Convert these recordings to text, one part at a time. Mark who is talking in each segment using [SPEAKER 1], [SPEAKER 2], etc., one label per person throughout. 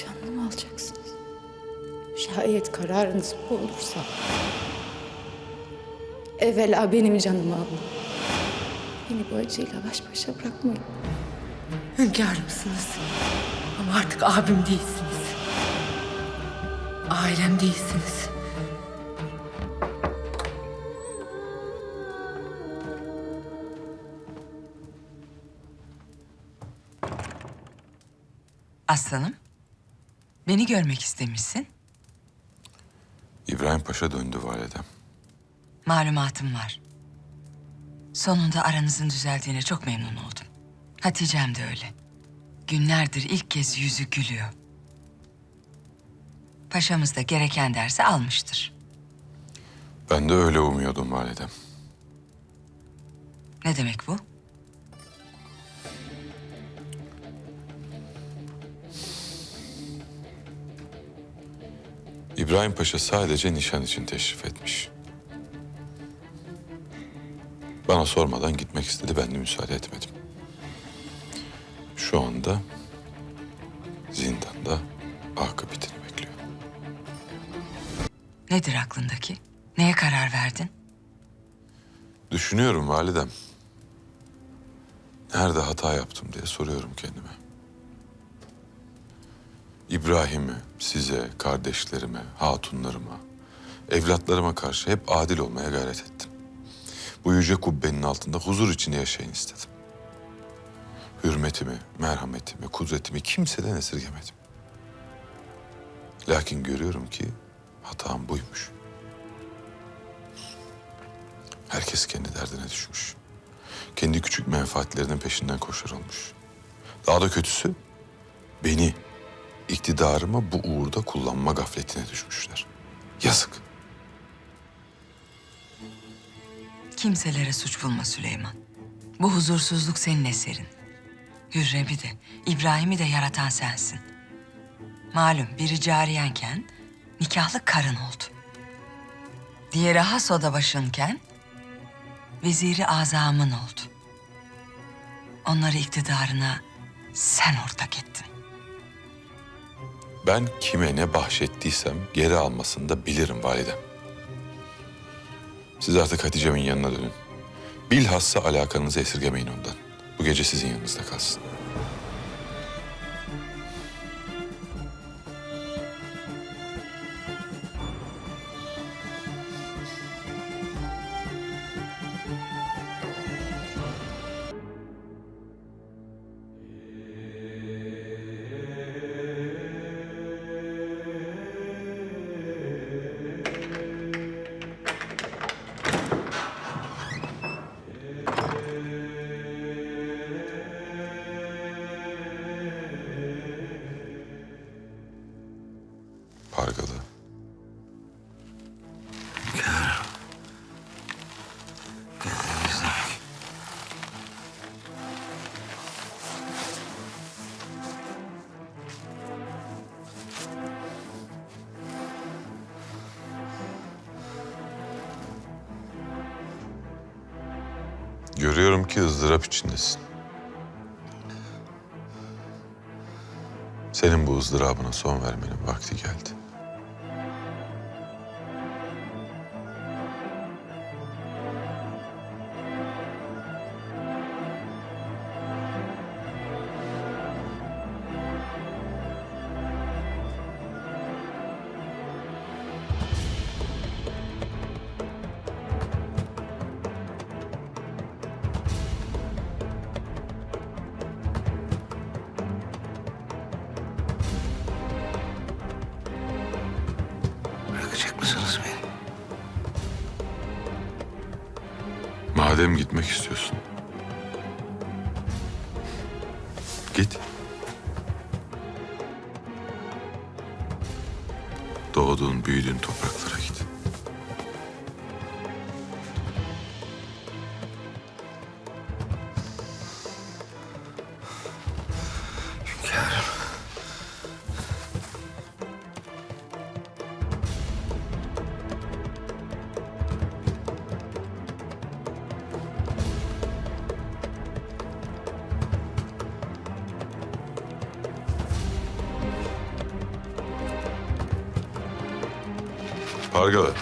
[SPEAKER 1] Canını mı alacaksınız? Şayet kararınız bu olursa... Evvela benim canımı alın. Beni bu acıyla baş başa bırakmayın.
[SPEAKER 2] Hünkârımsınız. Ama artık abim değilsiniz. Ailem değilsiniz.
[SPEAKER 3] Aslanım, beni görmek istemişsin.
[SPEAKER 4] İbrahim Paşa döndü validem.
[SPEAKER 3] Malumatım var. Sonunda aranızın düzeldiğine çok memnun oldum. Hatice'm de öyle. Günlerdir ilk kez yüzü gülüyor. Paşamız da gereken dersi almıştır.
[SPEAKER 4] Ben de öyle umuyordum validem.
[SPEAKER 3] Ne demek bu?
[SPEAKER 4] İbrahim Paşa sadece nişan için teşrif etmiş. Bana sormadan gitmek istedi, ben de müsaade etmedim. Şu anda zindanda akıbetini bekliyor.
[SPEAKER 3] Nedir aklındaki? Neye karar verdin?
[SPEAKER 4] Düşünüyorum validem. Nerede hata yaptım diye soruyorum kendime. İbrahim'i size, kardeşlerime, hatunlarıma, evlatlarıma karşı hep adil olmaya gayret ettim. Bu yüce kubbenin altında huzur içinde yaşayın istedim. Hürmetimi, merhametimi, kudretimi kimseden esirgemedim. Lakin görüyorum ki hatam buymuş. Herkes kendi derdine düşmüş. Kendi küçük menfaatlerinin peşinden koşar olmuş. Daha da kötüsü beni, iktidarımı bu uğurda kullanma gafletine düşmüşler. Yazık.
[SPEAKER 3] Kimselere suç bulma Süleyman. Bu huzursuzluk senin eserin. Hürrem'i de, İbrahim'i de yaratan sensin. Malum biri cariyenken nikahlı karın oldu. Diğeri has oda başınken veziri azamın oldu. Onları iktidarına sen ortak ettin.
[SPEAKER 4] Ben kime ne bahşettiysem geri almasını da bilirim validem. Siz artık Hatice'min yanına dönün. Bilhassa alakanızı esirgemeyin ondan. Bu gece sizin yanınızda kalsın. Görüyorum ki ızdırap içindesin. Senin bu ızdırabına son vermenin vakti geldi. Madem gitmek istiyorsun. Git. Doğduğun, büyüdüğün topraklara Pargalı.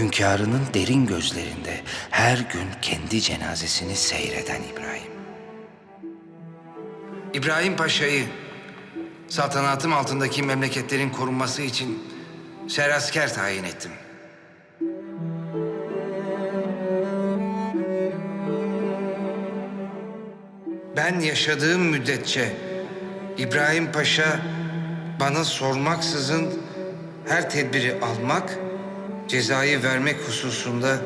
[SPEAKER 5] Hünkârının derin gözlerinde her gün kendi cenazesini seyreden İbrahim. İbrahim Paşa'yı saltanatım altındaki memleketlerin korunması için serasker tayin ettim. Ben yaşadığım müddetçe İbrahim Paşa bana sormaksızın her tedbiri almak, cezayı vermek hususunda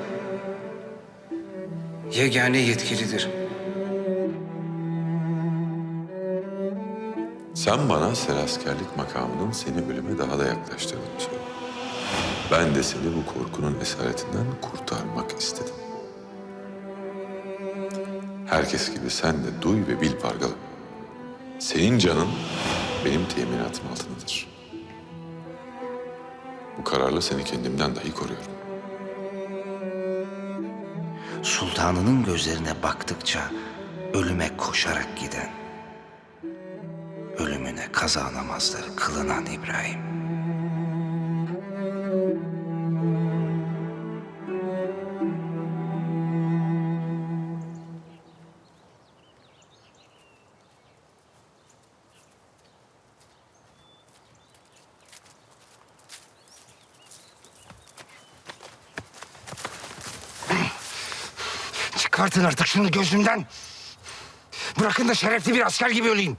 [SPEAKER 5] yegane yetkilidir.
[SPEAKER 4] Sen bana seraskerlik makamının seni ölüme daha da yaklaştırdığını söyle. Ben de seni bu korkunun esaretinden kurtarmak istedim. Herkes gibi sen de duy ve bil Pargalı. Senin canın benim teminatım altındadır. Bu kararla seni kendimden dahi koruyorum.
[SPEAKER 5] Sultanının gözlerine baktıkça ölüme koşarak giden, ölümüne kaza namazları kılınan İbrahim. Çıkartın artık şunu gözümden. Bırakın da şerefli bir asker gibi öleyim.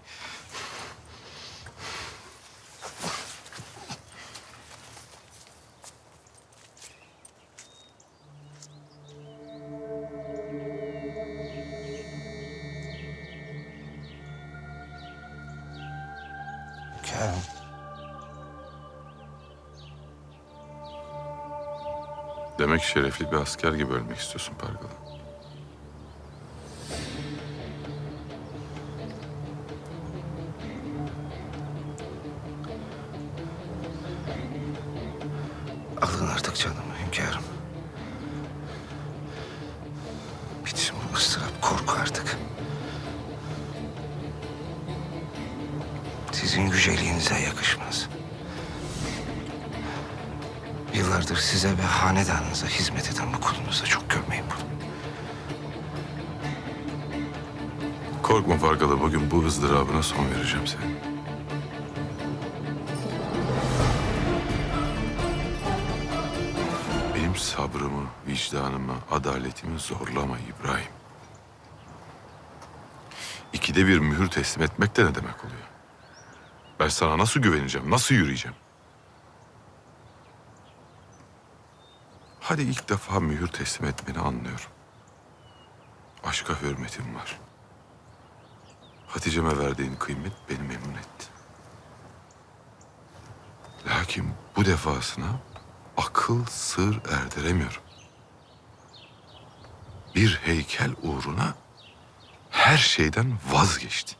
[SPEAKER 5] Kerem.
[SPEAKER 4] Demek şerefli bir asker gibi ölmek istiyorsun Pargalı.
[SPEAKER 5] Sizin yüceliğinize yakışmaz. Yıllardır size ve hanedanınıza hizmet eden bu kulunuza çok görmeyin bunu.
[SPEAKER 4] Korkma Pargalı, bugün bu ızdırabına son vereceğim senin. Benim sabrımı, vicdanımı, adaletimi zorlama İbrahim. İkide bir mühür teslim etmek de ne demek oluyor? Ben sana nasıl güveneceğim, nasıl yürüyeceğim? Hadi ilk defa mühür teslim etmeni anlıyorum. Aşka hürmetim var. Hatice'me verdiğin kıymet beni memnun etti. Lakin bu defasına akıl sır erdiremiyorum. Bir heykel uğruna her şeyden vazgeçti.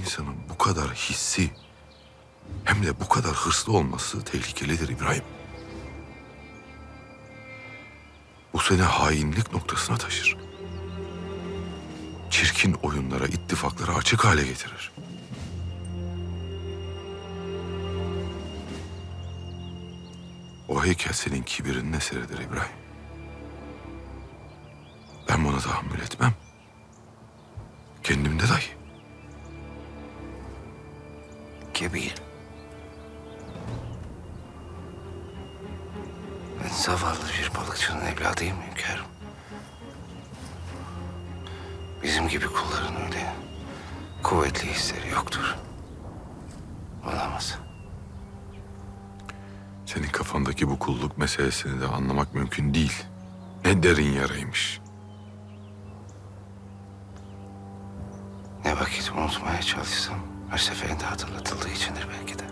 [SPEAKER 4] İnsanın bu kadar hissi hem de bu kadar hırslı olması tehlikelidir İbrahim. Bu seni hainlik noktasına taşır. Çirkin oyunlara, ittifaklara açık hale getirir. O heykel senin kibirinin eseridir İbrahim. Ben buna tahammül etmem. Kendimde dahi.
[SPEAKER 5] Kebir. Ben zavallı bir balıkçının evladıyım hünkârım. Bizim gibi kulların öyle kuvvetli hisleri yoktur. Olamaz.
[SPEAKER 4] Senin kafandaki bu kulluk meselesini de anlamak mümkün değil. Ne derin yaraymış.
[SPEAKER 5] Ne vakit unutmaya çalışsam her seferinde hatırlatıldığı içindir belki de.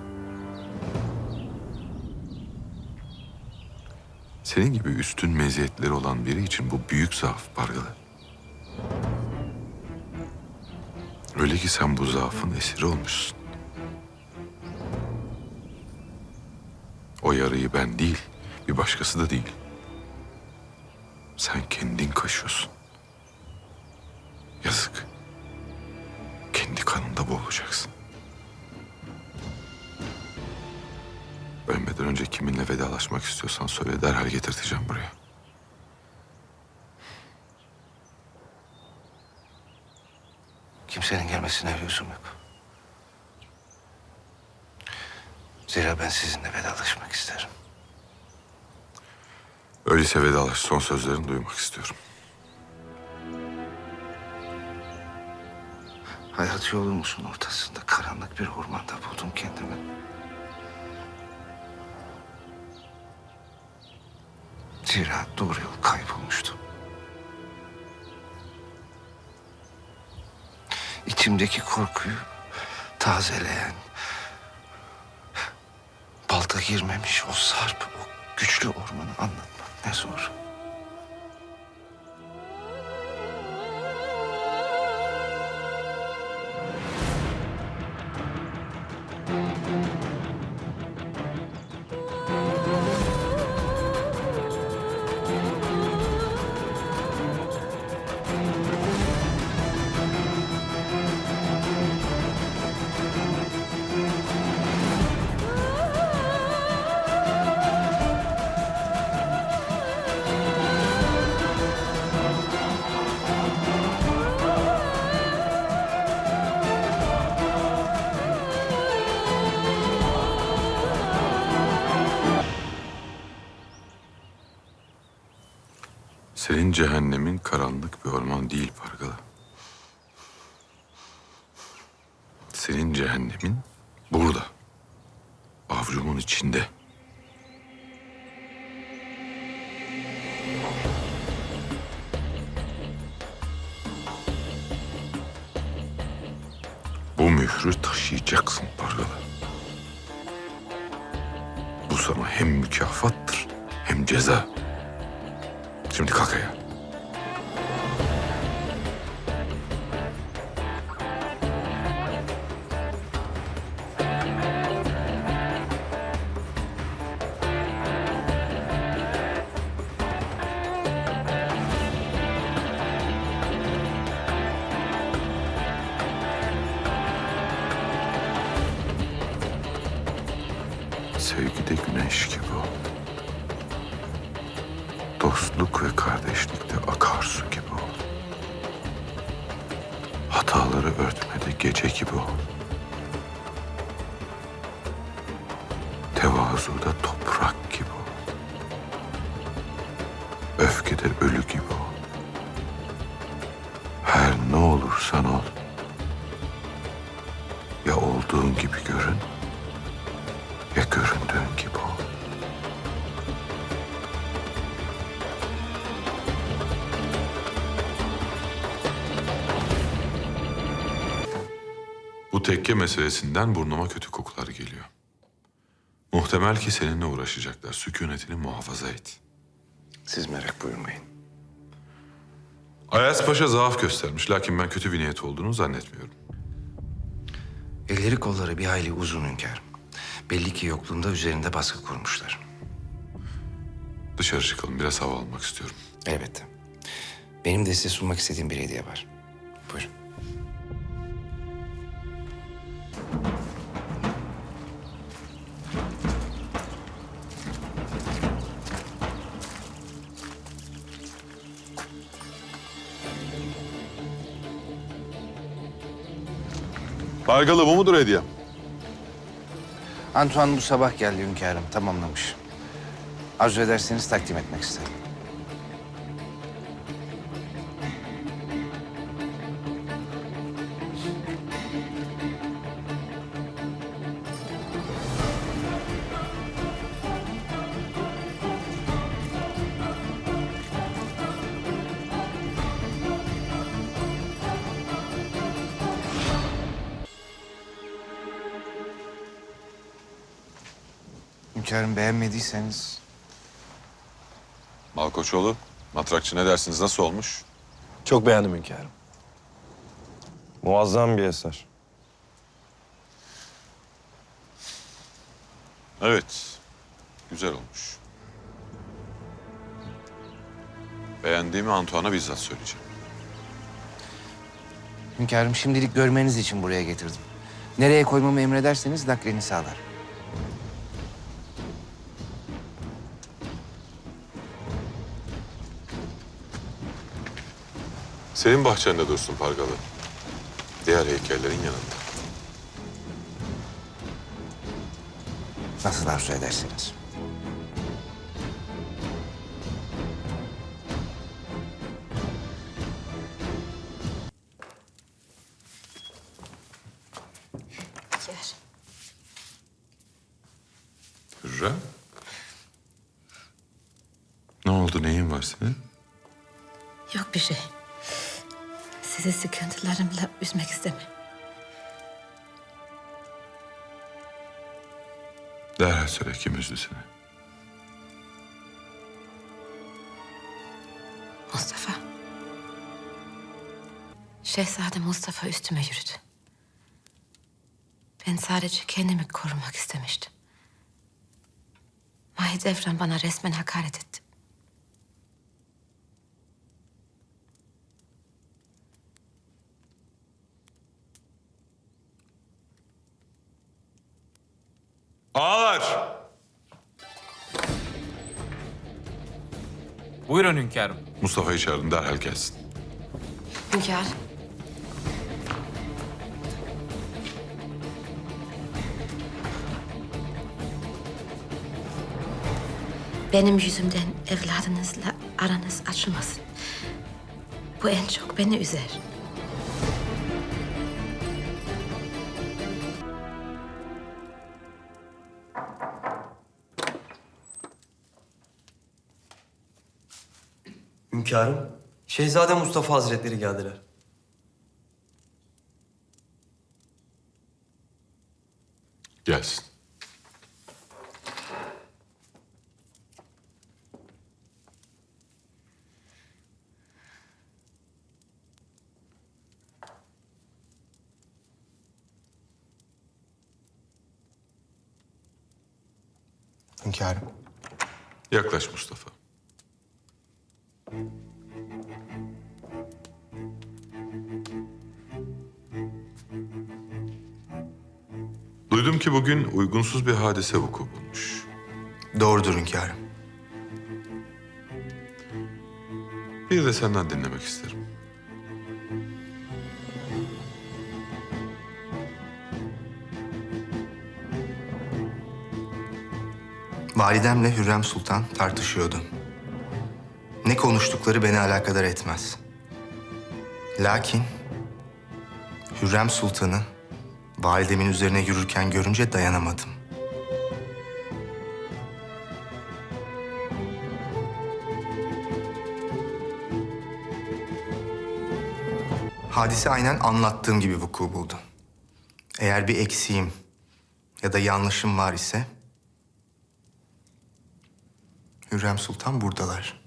[SPEAKER 4] Senin gibi üstün meziyetleri olan biri için bu büyük zaaf Pargalı. Öyle ki sen bu zaafın esiri olmuşsun. O yarayı ben değil, bir başkası da değil. Sen kendin kaşıyorsun. Yazık. Kendi kanında boğulacaksın. Ölmeden önce kiminle vedalaşmak istiyorsan söyle derhal getirteceğim buraya.
[SPEAKER 5] Kimsenin gelmesine lüzum yok. Zira ben sizinle vedalaşmak isterim.
[SPEAKER 4] Öyleyse vedalaş son sözlerini duymak istiyorum.
[SPEAKER 5] Hayat yolumuzun ortasında karanlık bir ormanda buldum kendimi. Zira doğru yol kaybolmuştu. İçimdeki korkuyu tazeleyen, balta girmemiş o sarp, o güçlü ormanı anlatmak ne zor.
[SPEAKER 4] Senin cehennemin karanlık bir orman değil Pargalı. Senin cehennemin burada. Avcumun içinde. Bu mührü taşıyacaksın Pargalı. Bu sana hem mükafattır hem ceza. Şimdi kalk ayağa. Tevazuda toprak gibi ol. Öfkede ölü gibi ol. Her ne olursan ol. Ya olduğun gibi görün ya göründüğün gibi ol. Bu tekke meselesinden burnuma kötü kokular geliyor. Muhtemel ki seninle uğraşacaklar. Sükunetini muhafaza et.
[SPEAKER 5] Siz merak buyurmayın.
[SPEAKER 4] Ayas Paşa zaaf göstermiş. Lakin ben kötü bir niyet olduğunu zannetmiyorum.
[SPEAKER 5] Elleri kolları bir hayli uzun hünkârım. Belli ki yokluğunda üzerinde baskı kurmuşlar.
[SPEAKER 4] Dışarı çıkalım. Biraz hava almak istiyorum.
[SPEAKER 5] Elbette. Benim de size sunmak istediğim bir hediye var. Buyurun.
[SPEAKER 4] Pargalı bu mudur hediye?
[SPEAKER 5] Antoine bu sabah geldi hünkârım. Tamamlamış. Arzu ederseniz takdim etmek isterim. Hünkârım beğenmediyseniz
[SPEAKER 4] Malkoçoğlu, matrakçı ne dersiniz? Nasıl olmuş?
[SPEAKER 6] Çok beğendim hünkârım. Muazzam bir eser.
[SPEAKER 4] Evet, güzel olmuş. Beğendiğimi Antoine'a bizzat söyleyeceğim.
[SPEAKER 5] hünkârım şimdilik görmeniz için buraya getirdim. Nereye koymamı emrederseniz naklini sağlar.
[SPEAKER 4] Senin bahçende dursun Pargalı. Diğer heykellerin yanında.
[SPEAKER 5] Nasıl arzu ederseniz.
[SPEAKER 1] Yer.
[SPEAKER 4] Hürrem. Ne oldu, neyin var senin?
[SPEAKER 1] Yok bir şey. Sizi sıkıntılarımla üzmek istemem.
[SPEAKER 4] Derhal söyle kim üzdü seni?
[SPEAKER 1] Mustafa. Şehzade Mustafa üstüme yürüdü. Ben sadece kendimi korumak istemiştim. Mahidevran bana resmen hakaret etti.
[SPEAKER 4] Ağlar!
[SPEAKER 7] Buyurun hünkârım.
[SPEAKER 4] Mustafa'yı çağırın derhal gelsin.
[SPEAKER 1] Hünkâr. Benim yüzümden evladınızla aranız açılmasın. Bu en çok beni üzer.
[SPEAKER 8] Hünkârım, Şehzade Mustafa Hazretleri geldiler.
[SPEAKER 4] Duydum ki bugün uygunsuz bir hadise vuku bulmuş.
[SPEAKER 9] Doğrudur hünkârım.
[SPEAKER 4] Bir de senden dinlemek isterim.
[SPEAKER 9] Validemle Hürrem Sultan tartışıyordu. Ne konuştukları beni alakadar etmez. Lakin Hürrem Sultan'ı validemin üzerine yürürken görünce dayanamadım. Hadise aynen anlattığım gibi vuku buldu. Eğer bir eksiğim ya da yanlışım var ise Hürrem Sultan buradalar.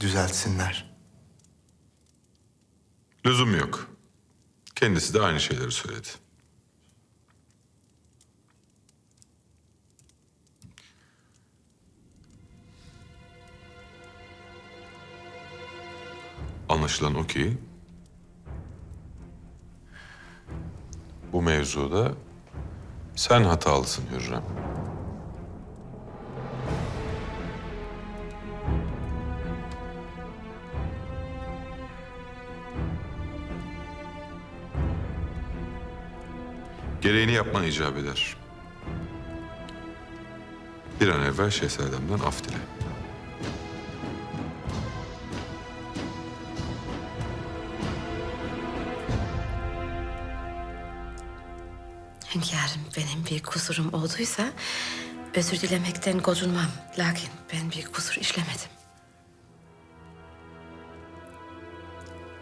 [SPEAKER 9] Düzeltsinler.
[SPEAKER 4] Lüzum yok. Kendisi de aynı şeyleri söyledi. Anlaşılan o ki... Bu mevzuda sen hatalısın Hürrem. Gereğini yapman icap eder. Bir an evvel şehzademden af dile.
[SPEAKER 1] Hünkârım benim bir kusurum olduysa özür dilemekten gocunmam. Lakin ben bir kusur işlemedim.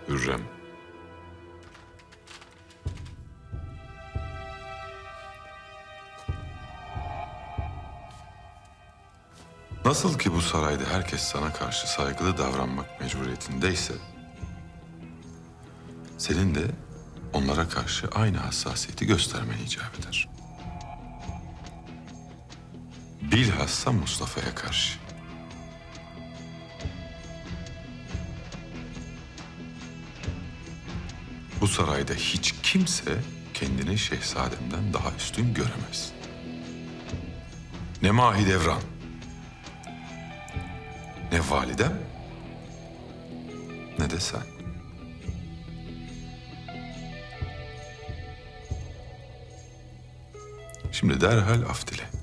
[SPEAKER 4] Hürrem. Nasıl ki bu sarayda herkes sana karşı saygılı davranmak mecburiyetindeyse... ...senin de onlara karşı aynı hassasiyeti göstermen icap eder. Bilhassa Mustafa'ya karşı. Bu sarayda hiç kimse kendini şehzademden daha üstün göremez. Ne Mahidevran, ne validem, ne de sen. Şimdi derhal af dile.